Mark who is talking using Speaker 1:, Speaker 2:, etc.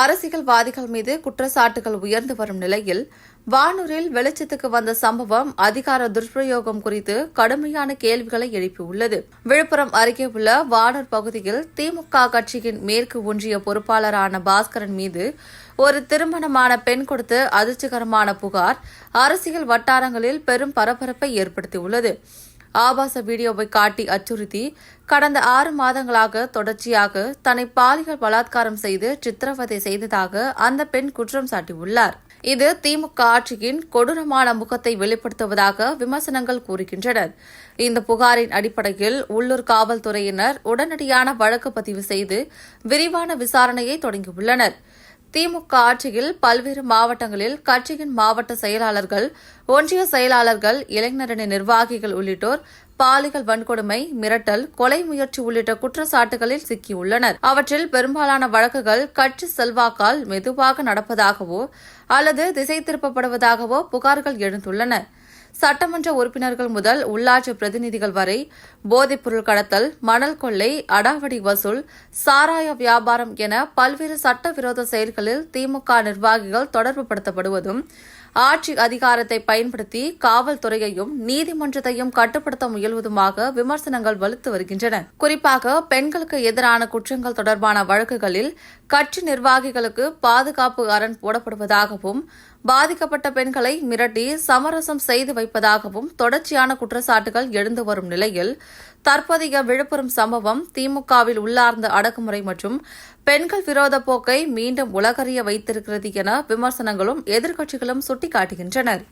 Speaker 1: அரசியல்வாதிகள் மீது குற்றச்சாட்டுகள் உயர்ந்து வரும் நிலையில் வானூரில் வெளிச்சத்துக்கு வந்த சம்பவம் அதிகார துஷ்பிரயோகம் குறித்து கடுமையான கேள்விகளை எழுப்பியுள்ளது. விழுப்புரம் அருகே உள்ள வானூர் பகுதியில் திமுக கட்சியின் மேற்கு ஒன்றிய பொறுப்பாளரான பாஸ்கரன் மீது ஒரு திருமணமான பெண் கொடுத்த அதிர்ச்சிகரமான புகார் அரசியல் வட்டாரங்களில் பெரும் பரபரப்பை ஏற்படுத்தியுள்ளது. ஆபாச வீடியோவை காட்டி அச்சுறுத்தி கடந்த ஆறு மாதங்களாக தொடர்ச்சியாக தன்னை பாலியல் பலாத்காரம் செய்து சித்திரவதை செய்ததாக அந்த பெண் குற்றம் சாட்டியுள்ளார். இது திமுக ஆட்சியின் கொடூரமான முகத்தை வெளிப்படுத்துவதாக விமர்சனங்கள் கூறுகின்றனர் இந்த புகாரின் அடிப்படையில் உள்ளூர் காவல்துறையினர் உடனடியான வழக்கு பதிவு செய்து விரிவான விசாரணையை தொடங்கியுள்ளனர். திமுக ஆட்சியில் பல்வேறு மாவட்டங்களில் கட்சியின் மாவட்ட செயலாளர்கள் ஒன்றிய செயலாளர்கள் இளைஞரணி நிர்வாகிகள் உள்ளிட்டோர் பாலியல் வன்கொடுமை மிரட்டல் கொலை முயற்சி உள்ளிட்ட குற்றச்சாட்டுகளில் சிக்கியுள்ளனர். அவற்றில் பெரும்பாலான வழக்குகள் கட்சி செல்வாக்கால் மெதுவாக நடப்பதாகவோ அல்லது திசை திருப்பப்படுவதாகவோ புகார்கள் எழுந்துள்ளன. சட்டமன்ற உறுப்பினர்கள் முதல் உள்ளாட்சி பிரதிநிதிகள் வரை போதைப்பொருள் கடத்தல் மணல் கொள்ளை அடாவடி வசூல் சாராய வியாபாரம் என பல்வேறு சட்டவிரோத செயல்களில் திமுக நிர்வாகிகள் தொடர்புபடுத்தப்படுவதும் ஆட்சி அதிகாரத்தை பயன்படுத்தி காவல்துறையையும் நீதிமன்றத்தையும் கட்டுப்படுத்த முயல்வதுமாக விமர்சனங்கள் வலுத்து வருகின்றன. குறிப்பாக பெண்களுக்கு எதிரான குற்றங்கள் தொடர்பான வழக்குகளில் கட்சி நிர்வாகிகளுக்கு பாதுகாப்பு அரண் போடப்படுவதாகவும் பாதிக்கப்பட்ட பெண்களை மிரட்டி சமரசம் செய்து வைப்பதாகவும் தொடர்ச்சியான குற்றச்சாட்டுகள் எழுந்து வரும் நிலையில் தற்போதைய விழுப்புரம் சம்பவம் திமுகவில் உள்ளார்ந்த அடக்குமுறை மற்றும் பெண்கள் விரோத போக்கை மீண்டும் உலகறிய வைத்திருக்கிறது என விமர்சனங்களும் எதிர்க்கட்சிகளும் சுட்டிக்காட்டுகின்றனர்.